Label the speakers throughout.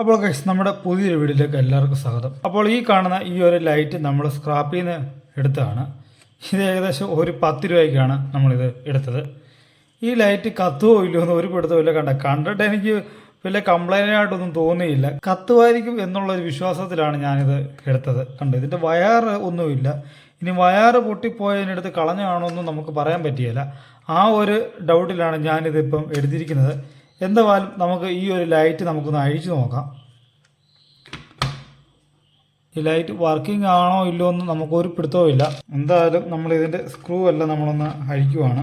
Speaker 1: അപ്പോൾ ഗൈസ് നമ്മുടെ പുതിയൊരു വീഡിയോയിലേക്ക് എല്ലാവർക്കും സ്വാഗതം. അപ്പോൾ ഈ കാണുന്ന ഈ ഒരു ലൈറ്റ് നമ്മൾ സ്ക്രാപ്പിൽ നിന്ന് എടുത്തതാണ്. ഇത് ഏകദേശം ഒരു പത്ത് രൂപയ്ക്കാണ് നമ്മളിത് എടുത്തത്. ഈ ലൈറ്റ് കത്തുവോ ഇല്ലയോ എന്ന് ഒരു പിടുത്തവും ഇല്ല. കണ്ട കണ്ടിട്ട് എനിക്ക് വലിയ കംപ്ലൈന്റ് ആയിട്ടൊന്നും തോന്നിയില്ല. കത്തുമായിരിക്കും എന്നുള്ളൊരു വിശ്വാസത്തിലാണ് ഞാനിത് എടുത്തത്. കണ്ടു ഇതിന്റെ വയറ് ഒന്നുമില്ല. ഇനി വയറ് പൊട്ടിപ്പോയതിനടുത്ത് കളഞ്ഞാണോ എന്നും നമുക്ക് പറയാൻ പറ്റിയില്ല. ആ ഒരു ഡൗട്ടിലാണ് ഞാനിതിപ്പം എടുത്തിരിക്കുന്നത്. എന്തായാലും നമുക്ക് ഈ ഒരു ലൈറ്റ് നമുക്കൊന്ന് അഴിച്ചു നോക്കാം. ഈ ലൈറ്റ് വർക്കിംഗ് ആണോ ഇല്ലയോ എന്ന് നമുക്കൊരു പിടുത്തവും ഇല്ല. എന്തായാലും നമ്മൾ ഇതിന്റെ സ്ക്രൂ എല്ലാം നമ്മളൊന്ന് അഴിക്കുവാണ്.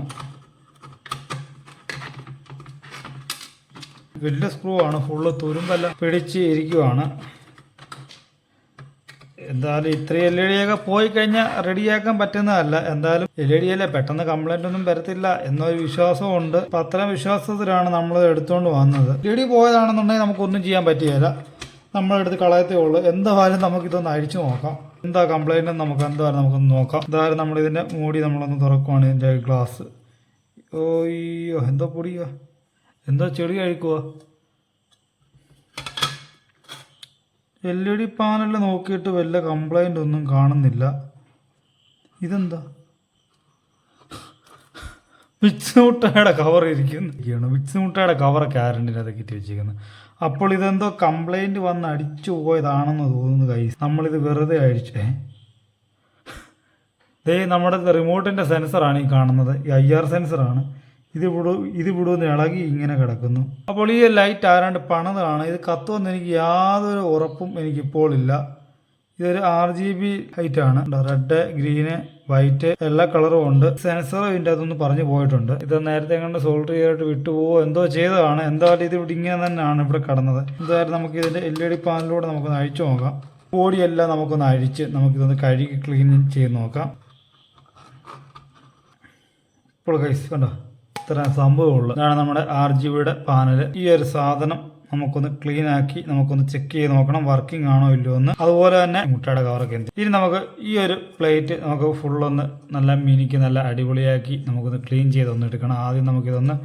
Speaker 1: വലിയ സ്ക്രൂ ആണ് ഫുള്ള് തുരുമ്പെല്ലാം പിടിച്ച് ഇരിക്കുവാണ്. എന്തായാലും ഇത്രയും എൽ ഇ ഡി ഒക്കെ പോയി കഴിഞ്ഞാൽ റെഡിയാക്കാൻ പറ്റുന്നതല്ല. എന്തായാലും എൽ ഇ ഡി അല്ലേ പെട്ടെന്ന് കംപ്ലൈന്റ് ഒന്നും വരത്തില്ല എന്നൊരു വിശ്വാസമുണ്ട് അപ്പം അത്തരം വിശ്വാസത്തിലാണ് നമ്മൾ എടുത്തുകൊണ്ട് വന്നത്. എൽ ഇ ഡി പോയതാണെന്നുണ്ടെങ്കിൽ നമുക്കൊന്നും ചെയ്യാൻ പറ്റിയല്ല നമ്മളെടുത്ത് കളയത്തേ ഉള്ളൂ. എന്തായാലും നമുക്കിതൊന്ന് അഴിച്ചു നോക്കാം. എന്താ കംപ്ലൈന്റ് നമുക്ക് എന്തായാലും നമുക്കൊന്ന് നോക്കാം. എന്തായാലും നമ്മൾ ഇതിന്റെ മൂടി നമ്മളൊന്ന് തുറക്കുവാണ് ഇതിന്റെ ഗ്ലാസ്. ഓയ്യോ എന്തോ പൊടിയോ. എന്തോ ചെടി കഴിക്കുക എൽ ഇ ഡി പാനൽ നോക്കിയിട്ട് വല്ല കംപ്ലൈന്റ് ഒന്നും കാണുന്നില്ല. ഇതെന്താ? വിക്സ് മുട്ടയുടെ കവർ ഇരിക്കുന്നു. വിക്സ് മുട്ടയുടെ കവർ ക്യാരണ്ടിനകത്ത് കിട്ടി വെച്ചിരിക്കുന്നത് അപ്പോൾ ഇതെന്തോ കംപ്ലൈന്റ് വന്ന് അടിച്ചു പോയതാണെന്ന് തോന്നുന്നു കൈ നമ്മളിത് വെറുതെ അഴിച്ചേ ദേ നമ്മുടെ റിമോട്ടിന്റെ സെൻസറാണ് ഈ കാണുന്നത്. ഈ ഐ ആർ സെൻസറാണ് ഇത് വിടു ഇത് വിടുമെന്ന് ഇളകി ഇങ്ങനെ കിടക്കുന്നു. അപ്പോൾ ഈ ലൈറ്റ് ആരാണ്ട് പണതാണ്. ഇത് കത്തുമെന്ന് എനിക്ക് യാതൊരു ഉറപ്പും എനിക്കിപ്പോൾ ഇല്ല. ഇതൊരു ആർ ജി ബി ലൈറ്റ് ആണ്. റെഡ് ഗ്രീന് വൈറ്റ് എല്ലാ കളറും ഉണ്ട്. സെൻസർ ഇതിന്റെ അതൊന്ന് പറഞ്ഞു പോയിട്ടുണ്ട്. ഇത് നേരത്തെ കണ്ട് സോൾഡർ ചെയ്തിട്ട് വിട്ടുപോവോ എന്തോ ചെയ്തതാണ്. എന്തായാലും ഇത് ഇവിടെ ഇങ്ങനെ തന്നെയാണ് ഇവിടെ കിടന്നത്. എന്തായാലും നമുക്ക് ഇതിന്റെ എൽ ഇ ഡി പാനലിലൂടെ നമുക്കൊന്ന് അഴിച്ചു നോക്കാം. ബോഡിയെല്ലാം നമുക്കൊന്ന് അഴിച്ച് നമുക്കിതൊന്ന് കഴുകി ക്ലീൻ ചെയ്ത് നോക്കാം. ഇപ്പോൾ കൈസ് കണ്ടോ? ഇത്ര സംഭവമുള്ളൂ. ഇതാണ് നമ്മുടെ ആർ ജി ബിയുടെ പാനൽ ഈ ഒരു സാധനം നമുക്കൊന്ന് ക്ലീൻ ആക്കി നമുക്കൊന്ന് ചെക്ക് ചെയ്ത് നോക്കണം വർക്കിംഗ് ആണോ ഇല്ലയോ എന്ന്. അതുപോലെ തന്നെ മുട്ടയുടെ കവറൊക്കെ എന്ത് ഇനി നമുക്ക് ഈ ഒരു പ്ലേറ്റ് നമുക്ക് ഫുള്ളൊന്ന് നല്ല മിനിക്ക് നല്ല അടിപൊളിയാക്കി നമുക്കൊന്ന് ക്ലീൻ ചെയ്ത് ഒന്ന് എടുക്കണം. ആദ്യം നമുക്കിതൊന്ന്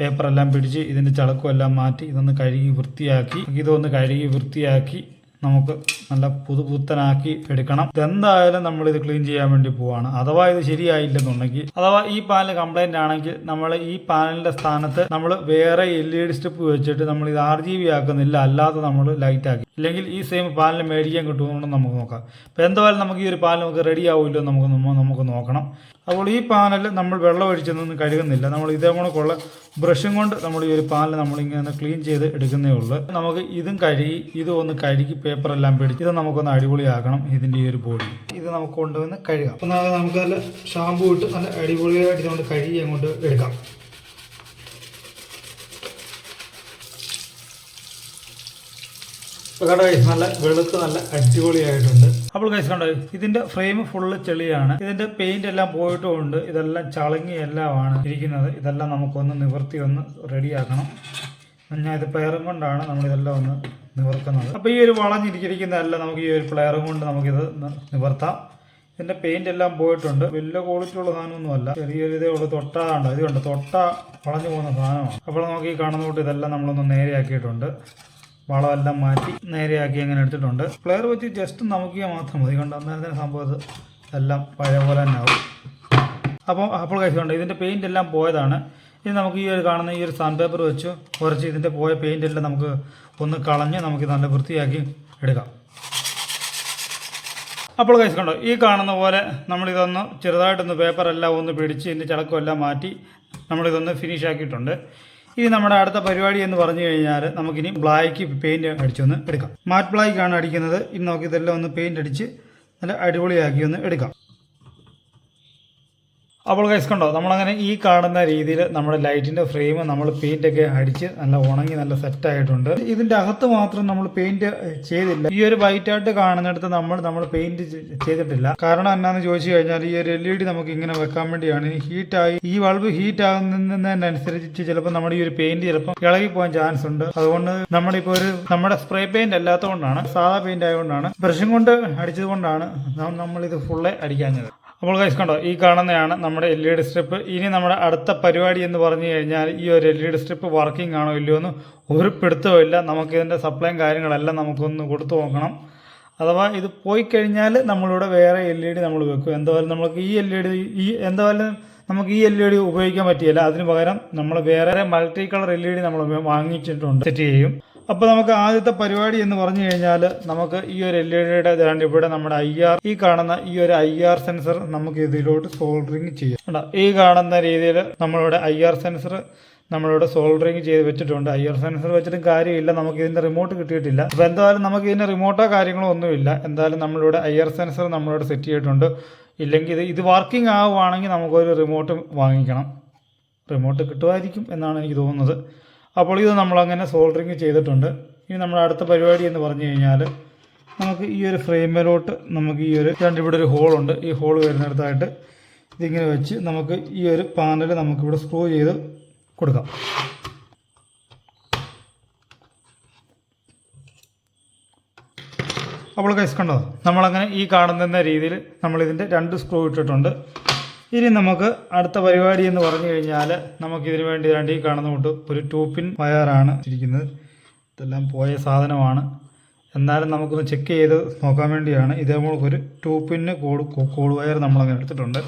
Speaker 1: പേപ്പറെല്ലാം പിടിച്ച് ഇതിന്റെ ചളക്കും എല്ലാം മാറ്റി ഇതൊന്ന് കഴുകി വൃത്തിയാക്കി ഇതൊന്ന് കഴുകി വൃത്തിയാക്കി നമുക്ക് നല്ല പുതുപുത്തനാക്കി എടുക്കണം. ഇതെന്തായാലും നമ്മൾ ഇത് ക്ലീൻ ചെയ്യാൻ വേണ്ടി പോവാണ്. അഥവാ ഇത് ശരിയായില്ലെന്നുണ്ടെങ്കിൽ അഥവാ ഈ പാനൽ കംപ്ലൈന്റ് ആണെങ്കിൽ നമ്മൾ ഈ പാനലിന്റെ സ്ഥാനത്ത് നമ്മൾ വേറെ എൽ ഇ ഡി സ്ട്രിപ്പ് വെച്ചിട്ട് നമ്മൾ ഇത് ആർ ജി ബി ആക്കുന്നില്ല. അല്ലാതെ നമ്മൾ ലൈറ്റ് ആക്കി. ഇല്ലെങ്കിൽ ഈ സെയിം പാനൽ മേടിക്കാൻ കിട്ടുമെന്ന് നമുക്ക് നോക്കാം. അപ്പോൾ എന്തായാലും നമുക്ക് ഈ ഒരു പാനൽ നമുക്ക് റെഡി ആവില്ലോ നമുക്ക് നമുക്ക് നോക്കണം. അപ്പോൾ ഈ പാനൽ നമ്മൾ വെള്ളം ഒഴിച്ചൊന്നും കഴുകുന്നില്ല നമ്മൾ ഇതേ കണക്കുള്ള ബ്രഷും കൊണ്ട് നമ്മൾ ഈ ഒരു പാനൽ നമ്മളിങ്ങനെ ക്ലീൻ ചെയ്ത് എടുക്കുന്നേ ഉള്ളൂ. നമുക്ക് ഇതും കഴുകി ഇതും ഒന്ന് കഴുകി പേപ്പറെല്ലാം പിടിച്ച് ഇത് നമുക്കൊന്ന് അടിപൊളിയാക്കണം ഇതിന്റെ ഈ ഒരു ബോഡി ഇത് നമുക്ക് കൊണ്ടുവന്ന് കഴുകാം. അപ്പം നമുക്ക് നല്ല ഷാമ്പു ഇട്ട് നല്ല അടിപൊളിയായിട്ട് ഇതുകൊണ്ട് കഴുകി അങ്ങോട്ട് എടുക്കാം. നല്ല വെളുത്ത് നല്ല അടിപൊളിയായിട്ടുണ്ട്. അപ്പോൾ കൈസ് കണ്ടോ ഇതിന്റെ ഫ്രെയിം ഫുള്ള് ചെളിയാണ്. ഇതിന്റെ പെയിന്റ് എല്ലാം പോയിട്ടുമുണ്ട്. ഇതെല്ലാം ചളങ്ങി എല്ലാമാണ് ഇരിക്കുന്നത്. ഇതെല്ലാം നമുക്കൊന്ന് നിവർത്തി ഒന്ന് റെഡിയാക്കണം ഞാൻ പ്ലെയറും കൊണ്ടാണ് നമ്മളിതെല്ലാം ഒന്ന് നിവർക്കുന്നത്. അപ്പോൾ ഈ ഒരു വളഞ്ഞിരിക്കുന്നതല്ല നമുക്ക് ഈ ഒരു പ്ലെയറും കൊണ്ട് നമുക്കിത് നിവർത്താം. ഇതിന്റെ പെയിന്റ് എല്ലാം പോയിട്ടുണ്ട്. വലിയ ക്വാളിറ്റി ഉള്ള സാധനമൊന്നുമല്ല. ചെറിയൊരു ഇതേ ഉള്ളൂ. തൊട്ടാണ്ട് ഇത് കണ്ട്? തൊട്ട വളഞ്ഞു പോകുന്ന സാധനമാണ്. അപ്പോൾ നമുക്ക് ഈ കാണുന്ന തൊട്ട് ഇതെല്ലാം നമ്മളൊന്ന് നേരെയാക്കിയിട്ടുണ്ട്. വളമെല്ലാം മാറ്റി നേരെയാക്കി അങ്ങനെ എടുത്തിട്ടുണ്ട്. പ്ലെയർ വെച്ച് ജസ്റ്റ് നമുക്ക് മാത്രം മതി. കണ്ട്? അന്നേരത്തിന് സംഭവം ഇത് എല്ലാം പഴയ പോലെ തന്നെ ആവും. അപ്പോൾ അപ്പോൾ കഴിച്ചുകൊണ്ട് ഇതിന്റെ പെയിന്റ് എല്ലാം പോയതാണ്. ഇനി നമുക്ക് ഈ ഒരു കാണുന്ന ഈ ഒരു സാൻഡ് പേപ്പർ വെച്ച് കുറച്ച് ഇതിന്റെ പോയ പെയിന്റ് എല്ലാം നമുക്ക് ഒന്ന് കളഞ്ഞ് നമുക്ക് നല്ല വൃത്തിയാക്കി എടുക്കാം. അപ്പോൾ കൈസ് കണ്ടോ ഈ കാണുന്ന പോലെ നമ്മളിതൊന്ന് ചെറുതായിട്ടൊന്ന് പേപ്പറെല്ലാം ഒന്ന് പിടിച്ച് ഇതിന്റെ ചടക്കമെല്ലാം മാറ്റി നമ്മളിതൊന്ന് ഫിനിഷ് ആക്കിയിട്ടുണ്ട്. ഇനി നമ്മുടെ അടുത്ത പരിപാടി എന്ന് പറഞ്ഞു കഴിഞ്ഞാൽ നമുക്കിനി ബ്ലാക്ക് പെയിന്റ് അടിച്ചൊന്ന് എടുക്കാം. മാറ്റ് ബ്ലാക്കാണ് അടിക്കുന്നത്. ഇനി നമുക്ക് ഇതെല്ലാം ഒന്ന് പെയിന്റ് അടിച്ച് നല്ല അടിപൊളിയാക്കി ഒന്ന് എടുക്കാം. അപ്പോൾ കൈസ് കണ്ടോ നമ്മളങ്ങനെ ഈ കാണുന്ന രീതിയിൽ നമ്മുടെ ലൈറ്റിന്റെ ഫ്രെയിം നമ്മൾ പെയിന്റൊക്കെ അടിച്ച് നല്ല ഉണങ്ങി നല്ല സെറ്റ് ആയിട്ടുണ്ട്. ഇതിന്റെ അകത്ത് മാത്രം നമ്മൾ പെയിന്റ് ചെയ്തില്ല. ഈ ഒരു വൈറ്റ് ആയിട്ട് കാണുന്നിടത്ത് നമ്മൾ നമ്മൾ പെയിന്റ് ചെയ്തിട്ടില്ല. കാരണം എന്നാന്ന് ചോദിച്ചു കഴിഞ്ഞാൽ ഈ ഒരു എൽ ഇ ഡി നമുക്ക് ഇങ്ങനെ വെക്കാൻ വേണ്ടിയാണ്. ഇനി ഹീറ്റായി ഈ ബൾബ് ഹീറ്റ് ആകുന്നതിനനുസരിച്ച് ചിലപ്പോൾ നമ്മുടെ ഈ ഒരു പെയിന്റ് ചിലപ്പോൾ ഇളകി പോകാൻ ചാൻസ് ഉണ്ട്. അതുകൊണ്ട് നമ്മളിപ്പോൾ ഒരു നമ്മുടെ സ്പ്രേ പെയിന്റ് അല്ലാത്തതുകൊണ്ടാണ് സാധാ പെയിന്റ് ആയതുകൊണ്ടാണ് ബ്രഷും കൊണ്ട് അടിച്ചത് കൊണ്ടാണ് നമ്മളിത് ഫുള്ളെ അടിക്കാഞ്ഞത്. അപ്പോൾ കൈസ് കണ്ടോ ഈ കാണുന്നതാണ് നമ്മുടെ എൽ ഇ ഡി സ്ട്രിപ്പ് ഇനി നമ്മുടെ അടുത്ത പരിപാടി എന്ന് പറഞ്ഞു കഴിഞ്ഞാൽ ഈ ഒരു L E D strip working ആണോ ഇല്ലയോ എന്ന് ഒരു പിടുത്തമില്ല നമുക്കിതിന്റെ സപ്ലൈയും കാര്യങ്ങളെല്ലാം നമുക്കൊന്ന് കൊടുത്തു നോക്കണം. അഥവാ ഇത് പോയി കഴിഞ്ഞാൽ നമ്മളിവിടെ വേറെ എൽ ഇ ഡി നമ്മൾ വെക്കും. എന്തായാലും നമുക്ക് ഈ എൽ ഇ ഡി ഈ എന്തായാലും നമുക്ക് ഈ എൽ ഇ ഡി ഉപയോഗിക്കാൻ പറ്റിയില്ല. അതിന് പകരം നമ്മൾ വേറെ multi colour L E D നമ്മൾ വാങ്ങിച്ചിട്ടുണ്ട്. സെറ്റ് ചെയ്യും. അപ്പോൾ നമുക്ക് ആദ്യത്തെ പരിപാടി എന്ന് പറഞ്ഞു കഴിഞ്ഞാൽ നമുക്ക് ഈ ഒരു എൽ ഇ ഡിയുടെ ഇവിടെ നമ്മുടെ ഐ ആർ ഈ കാണുന്ന ഈ ഒരു ഐ ആർ സെൻസർ നമുക്ക് ഇതിലോട്ട് സോൾഡറിങ് ചെയ്യാം? ഈ കാണുന്ന രീതിയിൽ നമ്മളിവിടെ ഐ ആർ സെൻസർ നമ്മളിവിടെ സോൾഡറിങ് ചെയ്ത് വെച്ചിട്ടുണ്ട്. ഐ ആർ സെൻസർ വെച്ചിട്ടും കാര്യമില്ല. നമുക്ക് ഇതിന്റെ റിമോട്ട് കിട്ടിയിട്ടില്ല. അപ്പോൾ എന്തായാലും നമുക്ക് ഇതിന്റെ റിമോട്ടോ കാര്യങ്ങളോ ഒന്നുമില്ല. എന്തായാലും നമ്മളിവിടെ ഐ ആർ സെൻസർ നമ്മളിവിടെ സെറ്റ് ചെയ്തിട്ടുണ്ട്. ഇല്ലെങ്കിൽ ഇത് ഇത് വർക്കിംഗ് ആവുകയാണെങ്കിൽ നമുക്കൊരു റിമോട്ട് വാങ്ങിക്കണം. റിമോട്ട് കിട്ടുമായിരിക്കും എന്നാണ് എനിക്ക് തോന്നുന്നത്. അപ്പോൾ ഇത് നമ്മളങ്ങനെ സോൾഡറിങ് ചെയ്തിട്ടുണ്ട്. ഇനി നമ്മുടെ അടുത്ത പരിപാടി എന്ന് പറഞ്ഞു കഴിഞ്ഞാൽ നമുക്ക് ഈ ഒരു ഫ്രെയിമിലോട്ട് നമുക്ക് ഈ ഒരു രണ്ട് ഇവിടെ ഒരു ഹോളുണ്ട് ഈ ഹോൾ വരുന്നിടത്തായിട്ട് ഇതിങ്ങനെ വെച്ച് നമുക്ക് ഈ ഒരു പാനൽ നമുക്കിവിടെ സ്ക്രൂ ചെയ്ത് കൊടുക്കാം. അപ്പോൾ കൈസ് കണ്ടോ? നമ്മളങ്ങനെ ഈ കാണുന്ന രീതിയിൽ നമ്മളിതിന്റെ രണ്ട് സ്ക്രൂ ഇട്ടിട്ടുണ്ട്. ഇനി നമുക്ക് അടുത്ത പരിപാടി എന്ന് പറഞ്ഞു കഴിഞ്ഞാൽ നമുക്ക് നമുക്കിതിന് വേണ്ടി രണ്ട് ഈ കാണുന്ന കൊണ്ട് ഒരു ടൂപ്പിൻ പിൻ വയറാണ് ഇരിക്കുന്നത്. ഇതെല്ലാം പോയ സാധനമാണ്. എന്നാലും നമുക്കൊന്ന് ചെക്ക് ചെയ്ത് നോക്കാൻ വേണ്ടിയാണ് ഇതേപോലെ ഒരു ടൂപ്പിന് കോഡ് കോഡ് വയർ നമ്മളങ്ങനെ എടുത്തിട്ടുണ്ട്.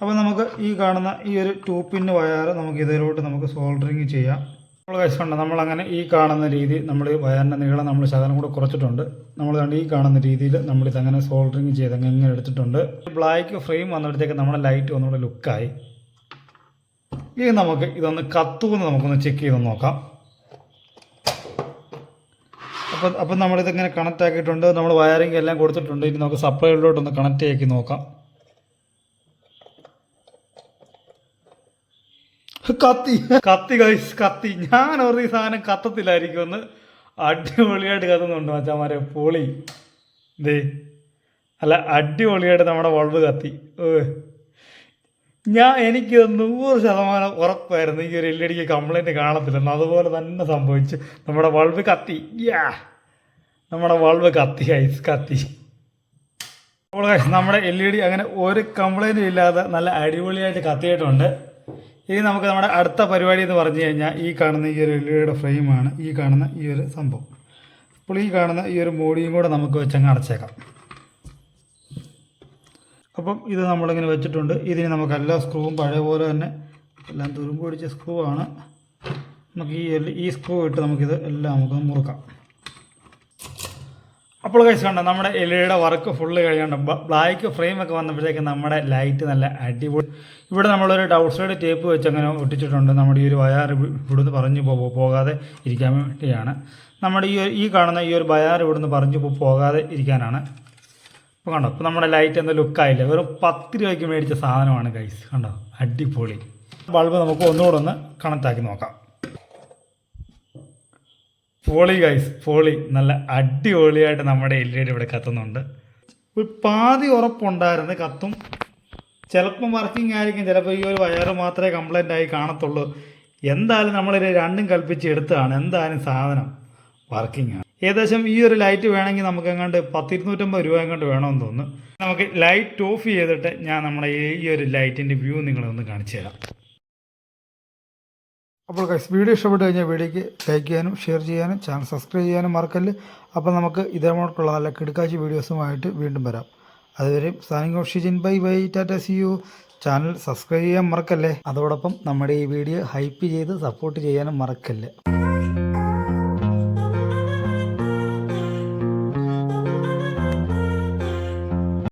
Speaker 1: അപ്പോൾ നമുക്ക് ഈ കാണുന്ന ഈ ഒരു ടൂപ്പിന്റെ വയർ നമുക്ക് ഇതിലോട്ട് നമുക്ക് സോൾഡറിങ് ചെയ്യാം. നമ്മൾ കഴിച്ചുകൊണ്ട് നമ്മളങ്ങനെ ഈ കാണുന്ന രീതി നമ്മൾ വയറിന്റെ നീളം നമ്മൾ ശകലം കൂടെ കുറച്ചിട്ടുണ്ട്. നമ്മൾ കണ്ട് ഈ കാണുന്ന രീതിയിൽ നമ്മൾ ഇതങ്ങനെ സോൾഡറിങ് ചെയ്ത് അങ്ങ് ഇങ്ങനെ എടുത്തിട്ടുണ്ട്. ബ്ലാക്ക് ഫ്രെയിം വന്നിടത്തേക്ക് നമ്മുടെ ലൈറ്റ് ഒന്നുകൂടെ ലുക്കായി ഇനി നമുക്ക് ഇതൊന്ന് കത്തുമെന്ന് നമുക്കൊന്ന് ചെക്ക് ചെയ്ത് നോക്കാം. അപ്പം അപ്പം നമ്മളിതിങ്ങനെ കണക്റ്റ് ആക്കിയിട്ടുണ്ട്. നമ്മൾ വയറിംഗ് എല്ലാം കൊടുത്തിട്ടുണ്ട്. ഇനി നമുക്ക് സപ്ലൈയിലോട്ടൊന്ന് കണക്റ്റ് ആക്കി നോക്കാം. കത്തി. കത്തി കൈസ് കത്തി. ഞാൻ ഒരു സാധനം കത്തത്തില്ലായിരിക്കും ഒന്ന് അടിപൊളിയായിട്ട് കത്തുന്നുണ്ട് മച്ചാമാരെ പൊളി. ദേ. അല്ല അടിപൊളിയായിട്ട് നമ്മുടെ വളവ് കത്തി. ഞാൻ എനിക്ക് നൂറ് ശതമാനം ഉറപ്പായിരുന്നു ഈ ഒരു എൽ ഇ ഡിക്ക് കാണത്തില്ലെന്ന്. അതുപോലെ തന്നെ സംഭവിച്ചു നമ്മുടെ വളവ് കത്തി. യാ. നമ്മുടെ വളവ് കത്തി ഐസ് കത്തി. നമ്മുടെ എൽ ഇ ഡി അങ്ങനെ ഒരു കംപ്ലൈന്റും ഇല്ലാതെ നല്ല അടിപൊളിയായിട്ട് കത്തിയിട്ടുണ്ട്. ഇനി നമുക്ക് നമ്മുടെ അടുത്ത പരിപാടി എന്ന് പറഞ്ഞു കഴിഞ്ഞാൽ ഈ കാണുന്ന ഈ ഒരു എൽ ഫ്രെയിമാണ് ഈ കാണുന്ന ഈ ഒരു സംഭവം. അപ്പോൾ ഈ കാണുന്ന ഈ ഒരു മോഡിയും കൂടെ നമുക്ക് വെച്ചങ്ങ് അടച്ചേക്കാം. അപ്പം ഇത് നമ്മളിങ്ങനെ വെച്ചിട്ടുണ്ട്. ഇതിന് നമുക്ക് എല്ലാ സ്ക്രൂവും പഴയ പോലെ തന്നെ എല്ലാം തുരുമ്പ് പിടിച്ച സ്ക്രൂ ആണ്. നമുക്ക് ഈ ഈ സ്ക്രൂ ഇട്ട് നമുക്കിത് എല്ലാം നമുക്ക് മുറുക്കാം. അപ്പോൾ കഴിച്ച് കണ്ടോ നമ്മുടെ എലിയുടെ വർക്ക് ഫുള്ള് കഴിയണ്ട ബ്ലാക്ക് ഫ്രെയിം ഒക്കെ വന്നപ്പോഴത്തേക്ക് നമ്മുടെ ലൈറ്റ് നല്ല അടിപൊളി. ഇവിടെ നമ്മളൊരു ഡൗട്ട് സൈഡ് ടേപ്പ് വെച്ച് അങ്ങനെ ഒട്ടിച്ചിട്ടുണ്ട്. നമ്മുടെ ഈ ഒരു വയർ ഇവി- ഇവിടുന്ന് പറഞ്ഞു പോകാതെ ഇരിക്കാൻ വേണ്ടിയാണ്. നമ്മുടെ ഈ ഈ കാണുന്ന ഈ ഒരു വയർ ഇവിടുന്ന് പറഞ്ഞു പോകാതെ ഇരിക്കാനാണ്. ഇപ്പോൾ കണ്ടോ ഇപ്പോൾ നമ്മുടെ ലൈറ്റ് എന്താ ലുക്കായില്ല വെറും പത്ത് രൂപയ്ക്ക് മേടിച്ച സാധനമാണ് ഗൈസ് കണ്ടോ? അടിപൊളി. ബൾബ് നമുക്ക് ഒന്നുകൂടെ ഒന്ന് കണക്റ്റാക്കി നോക്കാം. പോളി ഗൈസ് പോളി. നല്ല അടിപൊളിയായിട്ട് നമ്മുടെ എൽ ഡി ഇവിടെ കത്തുന്നുണ്ട്. ഒരു പാതി ഉറപ്പുണ്ടായിരുന്നു കത്തും. ചിലപ്പം വർക്കിംഗ് ആയിരിക്കും ചിലപ്പോൾ ഈ ഒരു വയറ് മാത്രമേ കംപ്ലൈന്റ് ആയി കാണത്തുള്ളൂ. എന്തായാലും നമ്മളിത് രണ്ടും കൽപ്പിച്ച് എടുത്തതാണ്. എന്തായാലും സാധനം വർക്കിംഗ് ആണ്. ഏകദേശം ഈ ഒരു ലൈറ്റ് വേണമെങ്കിൽ നമുക്ക് എങ്ങാണ്ട് പത്തിരുന്നൂറ്റമ്പത് രൂപ എങ്ങാണ്ട് വേണമെന്ന് തോന്നുന്നു. നമുക്ക് ലൈറ്റ് ഓഫ് ചെയ്തിട്ട് ഞാൻ നമ്മുടെ ഈ ഒരു ലൈറ്റിന്റെ വ്യൂ നിങ്ങളെ ഒന്ന് കാണിച്ചു തരാം അപ്പോൾ ഗൈസ് വീഡിയോ ഇഷ്ടപ്പെട്ട് കഴിഞ്ഞാൽ വീഡിയോക്ക് ലൈക്ക് ചെയ്യാനും ഷെയർ ചെയ്യാനും ചാനൽ സബ്സ്ക്രൈബ് ചെയ്യാനും മറക്കല്ല്. അപ്പോൾ നമുക്ക് ഇതേപോലുള്ള നല്ല കിടക്കാച്ചി വീഡിയോസുമായിട്ട് വീണ്ടും വരാം. അതുവരെ signing off Shijin. Bye bye tata see you channel subscribe ചെയ്യാൻ മറക്കല്ലേ. അതോടൊപ്പം നമ്മുടെ ഈ വീഡിയോ ഹൈപ്പ് ചെയ്ത് സപ്പോർട്ട് ചെയ്യാനും മറക്കല്ലേ.